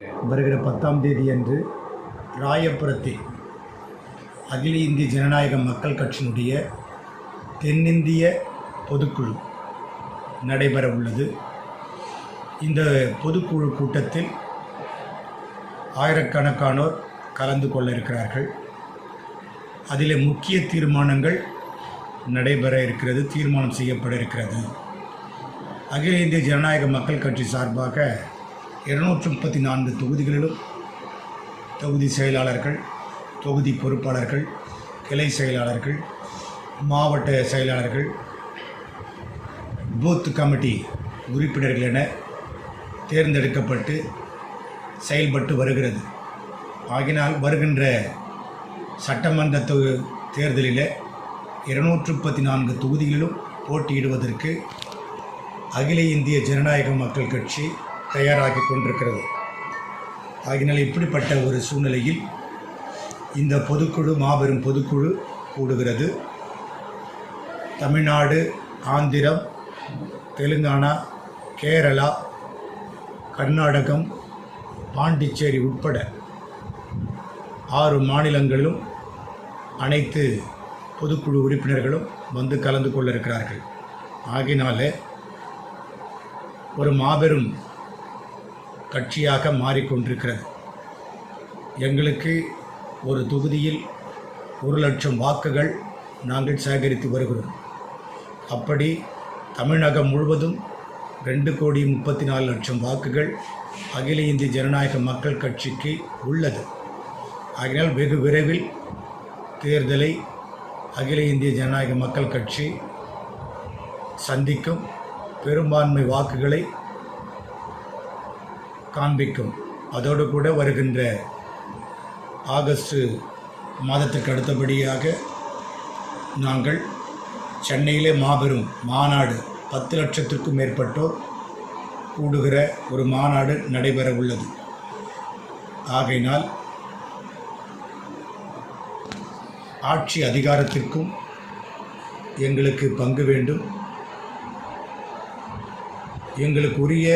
வருகிற பத்தாம் தேதி அன்று ராயபுரத்தில் அகில இந்திய ஜனநாயக மக்கள் கட்சியினுடைய தென்னிந்திய பொதுக்குழு நடைபெற உள்ளது. இந்த பொதுக்குழு கூட்டத்தில் ஆயிரக்கணக்கானோர் கலந்து கொள்ள இருக்கிறார்கள். அதில் முக்கிய தீர்மானங்கள் நடைபெற இருக்கிறது தீர்மானம் செய்யப்பட இருக்கிறது. அகில இந்திய ஜனநாயக மக்கள் கட்சி சார்பாக இருநூற்றி முப்பத்தி நான்கு தொகுதிகளிலும் தொகுதி செயலாளர்கள் தொகுதி பொறுப்பாளர்கள் கிளை செயலாளர்கள் மாவட்ட செயலாளர்கள் பூத் கமிட்டி உறுப்பினர்கள் என தேர்ந்தெடுக்கப்பட்டு செயல்பட்டு வருகிறது. ஆகினால் வருகின்ற சட்டமன்ற தொ- தேர்தலில் இருநூற்று முப்பத்தி நான்கு தொகுதிகளிலும் போட்டியிடுவதற்கு அகில இந்திய ஜனநாயக மக்கள் கட்சி தயாராகி கொண்டிருக்கிறது. ஆகினால் இப்படிப்பட்ட ஒரு சூழ்நிலையில் இந்த பொதுக்குழு மாபெரும் பொதுக்குழு கூடுகிறது. தமிழ்நாடு ஆந்திரம் தெலுங்கானா கேரளா கர்நாடகம் பாண்டிச்சேரி உட்பட ஆறு மாநிலங்களிலும் அனைத்து பொதுக்குழு உறுப்பினர்களும் வந்து கலந்து கொள்ள இருக்கிறார்கள். ஆகினாலே ஒரு மாபெரும் கட்சியாக மாறிக்கொண்டிருக்கிறது. எங்களுக்கு ஒரு தொகுதியில் ஒரு லட்சம் வாக்குகள் நாங்கள் சேகரித்து வருகிறோம். அப்படி தமிழகம் முழுவதும் ரெண்டு கோடி முப்பத்தி நாலு லட்சம் வாக்குகள் அகில இந்திய ஜனநாயக மக்கள் கட்சிக்கு உள்ளது. ஆகையால் வெகு விரைவில் தேர்தலை அகில இந்திய ஜனநாயக மக்கள் கட்சி சந்திக்கும். பெரும்பான்மை வாக்குகளை காண்பிக்கும். அதோடு கூட வருகின்ற ஆகஸ்ட் மாதத்துக்கு அடுத்தபடியாக நாங்கள் சென்னையிலே மாபெரும் மாநாடு பத்து லட்சத்திற்கும் மேற்பட்டோர் கூடுகிற ஒரு மாநாடு நடைபெற உள்ளது. ஆகையினால் ஆட்சி அதிகாரத்திற்கும் எங்களுக்கு பங்கு வேண்டும். எங்களுக்கு உரிய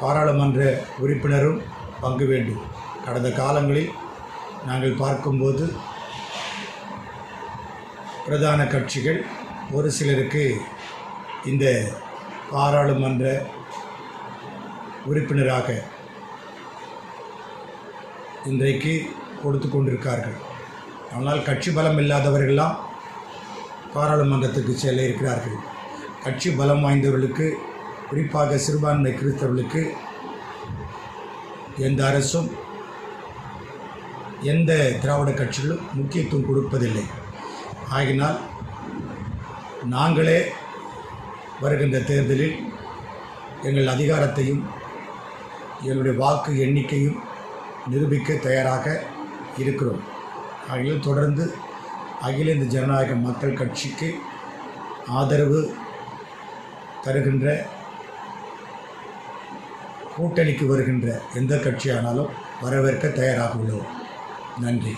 பாராளுமன்ற உறுப்பினரும் பங்கு வேண்டும். கடந்த காலங்களில் நாங்கள் பார்க்கும்போது பிரதான கட்சிகள் ஒரு சிலருக்கு இந்த பாராளுமன்ற உறுப்பினராக இன்றைக்கு கொடுத்து கொண்டிருக்கார்கள். ஆனால் கட்சி பலம் இல்லாதவர்களெல்லாம் பாராளுமன்றத்துக்கு செல்ல இருக்கிறார்கள். கட்சி பலம் வாய்ந்தவர்களுக்கு குறிப்பாக சிறுபான்மை கிறிஸ்தவர்களுக்கு எந்த அரசும் எந்த திராவிட கட்சிகளும் முக்கியத்துவம் கொடுப்பதில்லை. ஆகினால் நாங்களே வருகின்ற தேர்தலில் எங்கள் அதிகாரத்தையும் எங்களுடைய வாக்கு எண்ணிக்கையும் நிரூபிக்க தயாராக இருக்கிறோம். ஆகியால் தொடர்ந்து அகில இந்திய ஜனநாயக மக்கள் கட்சிக்கு ஆதரவு தருகின்ற கூட்டணிக்கு வருகின்ற எந்த கட்சியானாலும் வரவேற்க தயாராக உள்ளோம். நன்றி.